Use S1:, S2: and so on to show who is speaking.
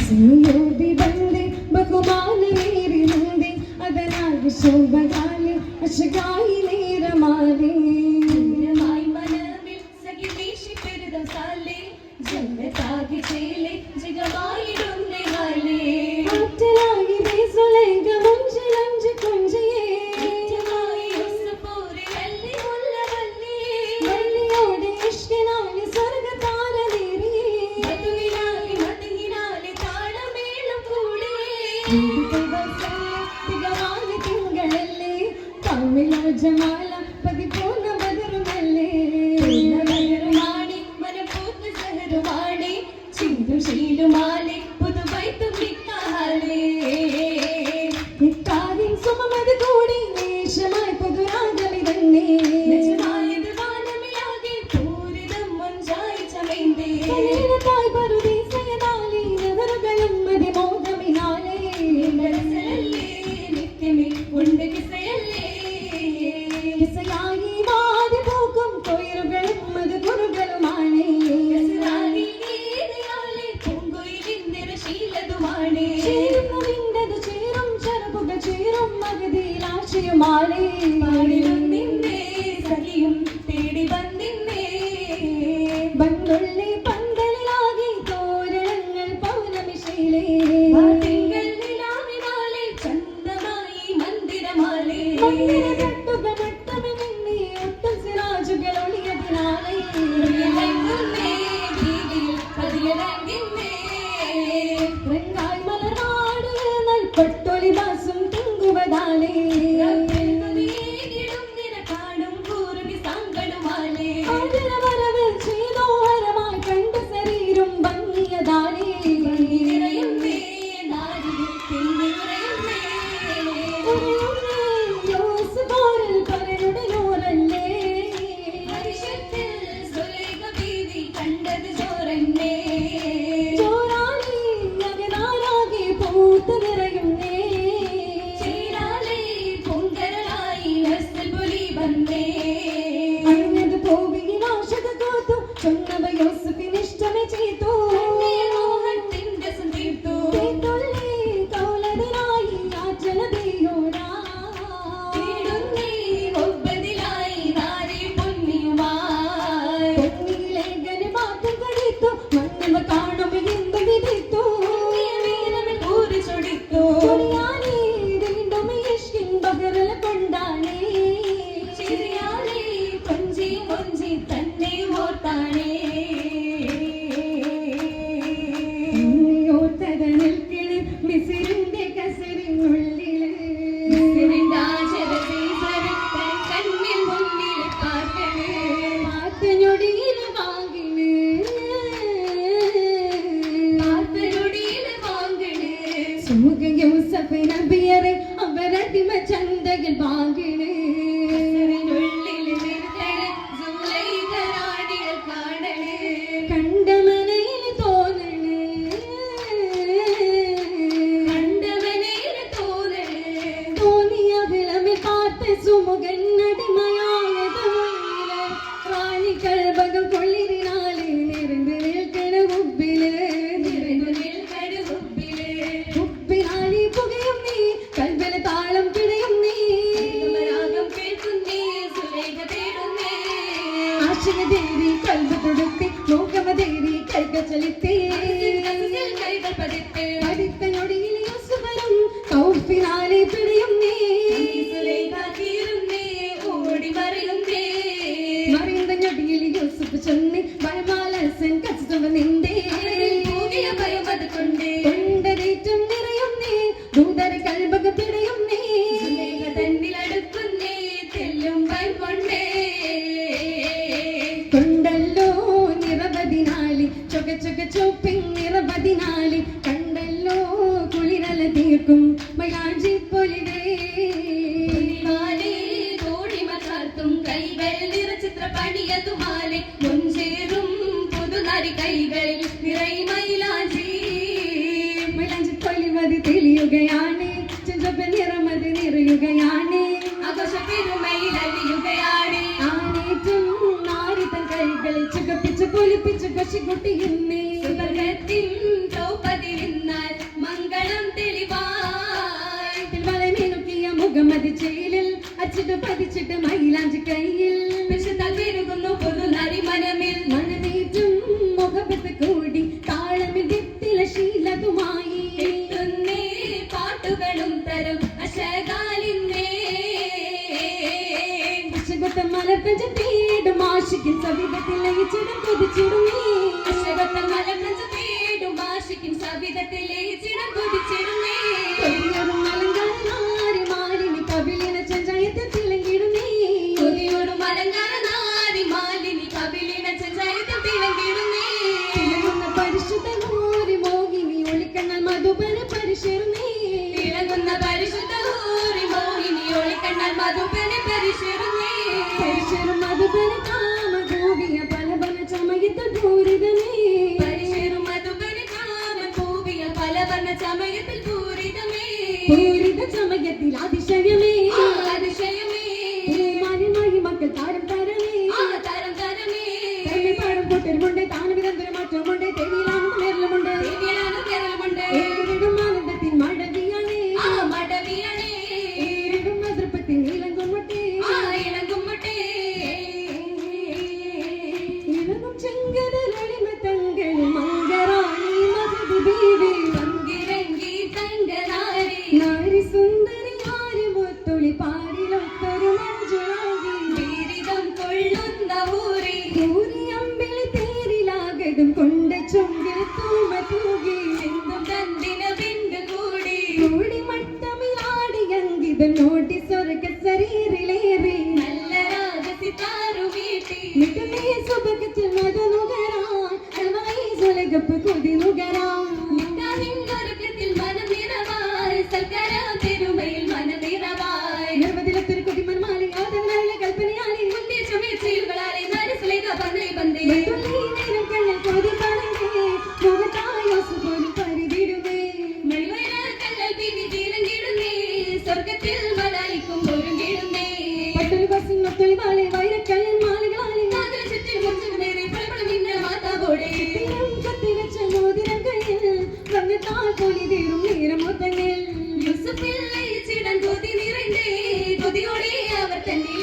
S1: ಸಂಯೋಗಿ ಬಂದೆ ಬಹುಮಾನ ನೀರಿನಂದೆ ಅದನಾಗಿ ಶೋಭಗಾಲಿ ಅಶಗಾಯಿ ನೀರ ಮಾಲೆ
S2: ശീലതുമാണ്.
S1: ചേർന്നതിന്റെത് ചേരും ചെറുപുക ചേരും
S2: മകതിയിലാശയുമാണ് പാടിരുന്നിന്നേ സഖിയും തേടി വന്നിന്നേ.
S1: ബന്ധുള്ളി പന്തലിലാകി തോരണങ്ങൾ പൗർണമിശയിലേ
S2: ಕೊಟ್ಟೊಲಿ ಬಾಸುಂ ತುಂಗುವ ದಾಳಿ ಕನ್ನೇ പണിയതുമാലെ മുൻചേരും പുതുനരി കൈകളിൽ നിറൈമയിലാജി
S1: മൈലാഞ്ചി. പൊലിമതി തെളിയുകയാണ് ചെഞ്ചൊപ്പ നിറമതി നിറയുകയാണ്.
S2: ആഘോഷ പെരുമയിൽ അലിയുകയാണ്.
S1: ആനേറ്റും നാരിതൻ കൈകളിൽ ചുകപ്പിച്ച് പൊലിപ്പിച്ച് കൊശിക്കുട്ടി
S2: ഇന്നേ സുഖത്തിൻ അച്ചിട്ട്
S1: പതിച്ചിട്ട് മൈലാഞ്ചി കയ്യിൽ.
S2: വിഷത്താൽ പെരുകുന്നു പൊതു നരിമനമിൽ
S1: മണമേറ്റും മുഖപത്ത് കൂടി താളമിതിത്തില ശീലതുമായി.
S2: എത്തുന്നേ പാട്ടുകളും തരും അശകാലിന്നേ.
S1: അശകത്തെ മലപ്പഞ്ച തേടും ആശിക്കും സവിധത്തിൽ ലയിച്ചിടും കൊതിച്ചിടും
S2: അശകത്തെ
S1: മലപ്പഞ്ച സമയത്തിൽ പൂരിതമേ. പൂരിത സമയത്തിൽ അതിശയമേ.
S2: the note സ്വർഗത്തിൽ മലായിക്കും ഒരുങ്ങിടുന്നേ
S1: പട്ടൊരു ബസ്സിൻ മറ്റൊരു വാളെ വൈരക്കല്ലൻ മാലകളാലെ
S2: നാഗര ചുറ്റിൽ കുറച്ചു നേരെ പലപ്പോഴും
S1: കത്തി വെച്ച മോതിരം കയ്യിൽ വന്നത്താൾ പോലി തീരും നേരം മുത്തങ്ങിൽ
S2: യൂസഫിൽ ലയിച്ചിടാൻ കൊതി നിറഞ്ഞേ. കൊതിയോടെ അവർ തന്നെ